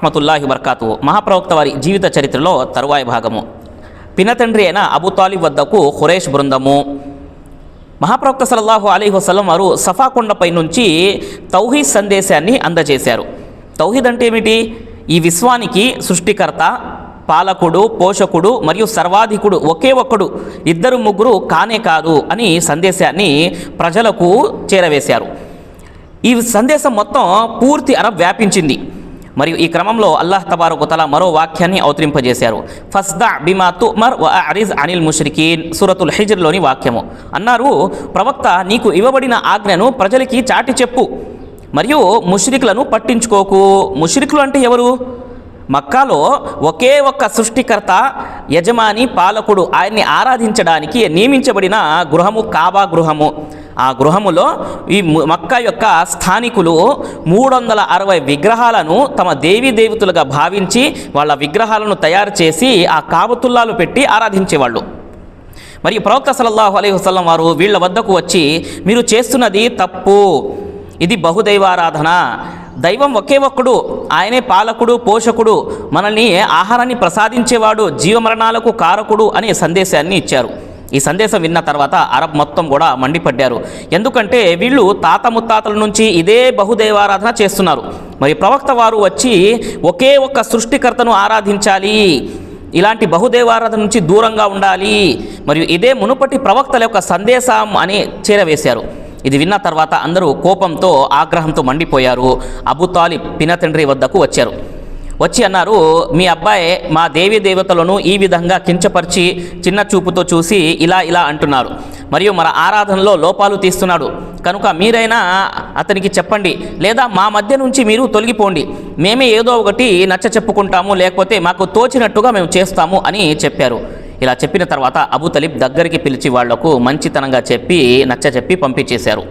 రహమతుల్లాహి వర్కాతు మహాప్రవక్త వారి జీవిత చరిత్రలో తరువాయి భాగము. పినతండ్రి అయిన అబుతాలిబ్ వద్దకు హురేష్ బృందము. మహాప్రవక్త సల్లల్లాహు అలీ వసలం వారు సఫాకొండపై నుంచి తౌహీద్ సందేశాన్ని అందజేశారు. తౌహీద్ అంటే ఏమిటి? ఈ విశ్వానికి సృష్టికర్త పాలకుడు పోషకుడు మరియు సర్వాధికుడు ఒకే ఒక్కడు ఇద్దరు ముగ్గురు కానే కాదు అని సందేశాన్ని ప్రజలకు చేరవేశారు. ఈ సందేశం మొత్తం పూర్తి అరబ్ వ్యాపించింది మరియు ఈ క్రమంలో అల్లాహ్ తబారకు తల మరో వాక్యాన్ని అవతరింపజేశారు. ఫస్దా బిమా తుమర్ వ అరిజ్ అనిల్ ముష్రికీన్ సూరతుల్ హిజ్ర్లోని వాక్యము. అన్నారు ప్రవక్త నీకు ఇవ్వబడిన ఆజ్ఞను ప్రజలకి చాటి చెప్పు మరియు ముష్రికులను పట్టించుకోకు. ముష్రికులు అంటే ఎవరు? మక్కాలో ఒకే ఒక్క సృష్టికర్త యజమాని పాలకుడు ఆయన్ని ఆరాధించడానికి నియమించబడిన గృహము కాబా గృహము. ఆ గృహములో ఈ మక్క యొక్క స్థానికులు మూడు వందల అరవై విగ్రహాలను తమ దేవీ దేవతలుగా భావించి వాళ్ళ విగ్రహాలను తయారు చేసి ఆ కాబతుల్లాలు పెట్టి ఆరాధించేవాళ్ళు. మరియు ప్రవక్త సలల్లాహు అలీ వసలం వారు వీళ్ళ వద్దకు వచ్చి మీరు చేస్తున్నది తప్పు. ఇది బహుదైవారాధన. దైవం ఒకే ఒక్కడు ఆయనే పాలకుడు పోషకుడు మనల్ని ఆహారాన్ని ప్రసాదించేవాడు జీవమరణాలకు కారకుడు అనే సందేశాన్ని ఇచ్చారు. ఈ సందేశం విన్న తర్వాత అరబ్ మొత్తం కూడా మండిపడ్డారు. ఎందుకంటే వీళ్ళు తాత ముత్తాతల నుంచి ఇదే బహుదేవారాధన చేస్తున్నారు. మరి ప్రవక్త వారు వచ్చి ఒకే ఒక్క సృష్టికర్తను ఆరాధించాలి ఇలాంటి బహుదేవారాధన నుంచి దూరంగా ఉండాలి మరియు ఇదే మునుపటి ప్రవక్తల యొక్క సందేశం అని చేరవేశారు. ఇది విన్న తర్వాత అందరూ కోపంతో ఆగ్రహంతో మండిపోయారు. అబు తాలిబ్ పినతండ్రి వద్దకు వచ్చారు. వచ్చి అన్నారు మీ అబ్బాయి మా దేవీ దేవతలను ఈ విధంగా కించపరిచి చిన్న చూపుతో చూసి ఇలా ఇలా అంటున్నారు. మరియు మన ఆరాధనలో లోపాలు తీస్తున్నాడు. కనుక మీరైనా అతనికి చెప్పండి లేదా మా మధ్య నుంచి మీరు తొలగిపోండి. మేమే ఏదో ఒకటి నచ్చ చెప్పుకుంటాము లేకపోతే మాకు తోచినట్టుగా మేము చేస్తాము అని చెప్పారు. ఇలా చెప్పిన తర్వాత అబు తలీబ్ దగ్గరికి పిలిచి వాళ్ళకు మంచితనంగా చెప్పి నచ్చ చెప్పి పంపించేశారు.